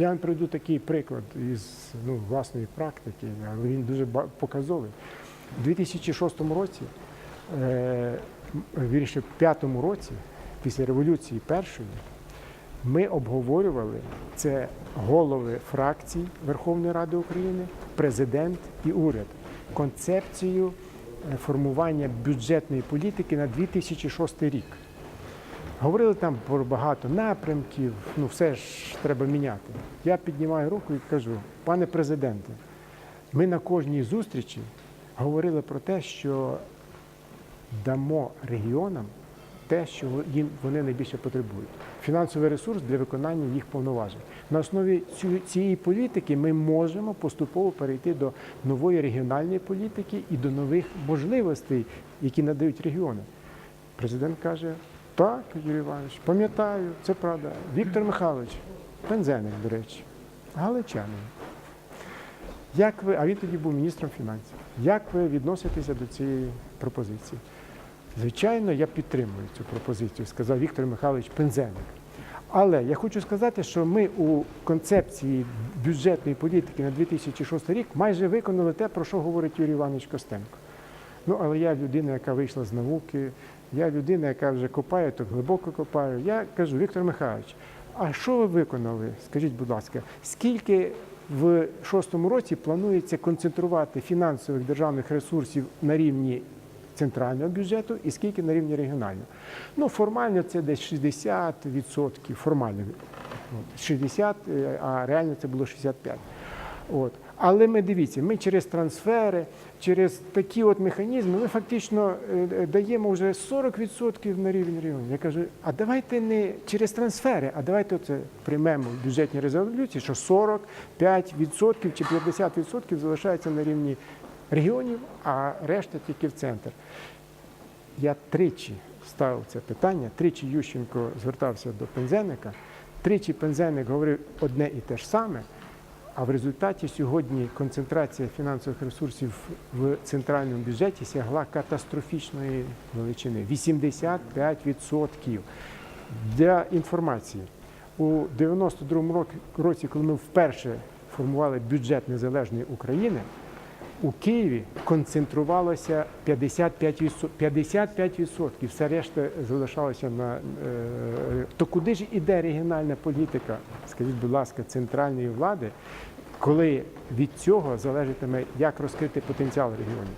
Я вам приведу такий приклад із ну, власної практики, але він дуже показовий. У 2006 році, е, вірніше, в 2005 році, після революції першої, ми обговорювали це голови фракцій Верховної Ради України, президент і уряд, концепцію е, формування бюджетної політики на 2006 рік. Говорили там про багато напрямків, ну все ж треба міняти. Я піднімаю руку і кажу, пане президенте, ми на кожній зустрічі говорили про те, що дамо регіонам те, що їм вони найбільше потребують. Фінансовий ресурс для виконання їх повноважень. На основі цієї політики ми можемо поступово перейти до нової регіональної політики і до нових можливостей, які надають регіони. Президент каже: так, Юрій Іванович, пам'ятаю, це правда. Віктор Михайлович, пензеник, до речі, галичанин. Як ви, а він тоді був міністром фінансів. Як ви відноситеся до цієї пропозиції? Звичайно, я підтримую цю пропозицію, сказав Віктор Михайлович Пензеник. Але я хочу сказати, що ми у концепції бюджетної політики на 2006 рік майже виконали те, про що говорить Юрій Іванович Костенко. Ну, але я людина, яка вийшла з науки, я людина, яка вже копає, то глибоко копаю. Я кажу, Віктор Михайлович, а що ви виконали? Скажіть, будь ласка, скільки в шостому році планується концентрувати фінансових державних ресурсів на рівні центрального бюджету і скільки на рівні регіонального? Ну, формально це десь 60%, формально От, 60, е, а реально це було 65. От. Але ми дивіться, ми через трансфери, через такі от механізми, ми фактично е, е, даємо вже 40% на рівень регіонів. Я кажу, а давайте не через трансфери, а давайте оце приймемо в бюджетній резолюції, що 45% чи 50% залишається на рівні регіонів, а решта тільки в центр. Я тричі ставив це питання, тричі Ющенко звертався до Пензеника, тричі Пензеник говорив одне і те ж саме. А в результаті сьогодні концентрація фінансових ресурсів в центральному бюджеті сягла катастрофічної величини 85%. Для інформації, у 92-му рок- році, коли ми вперше формували бюджет незалежної України, у Києві концентрувалося 55%. 55%. Все решта залишалося на е, то куди ж іде регіональна політика, скажіть, будь ласка, центральної влади, коли від цього залежатиме, як розкрити потенціал регіонів.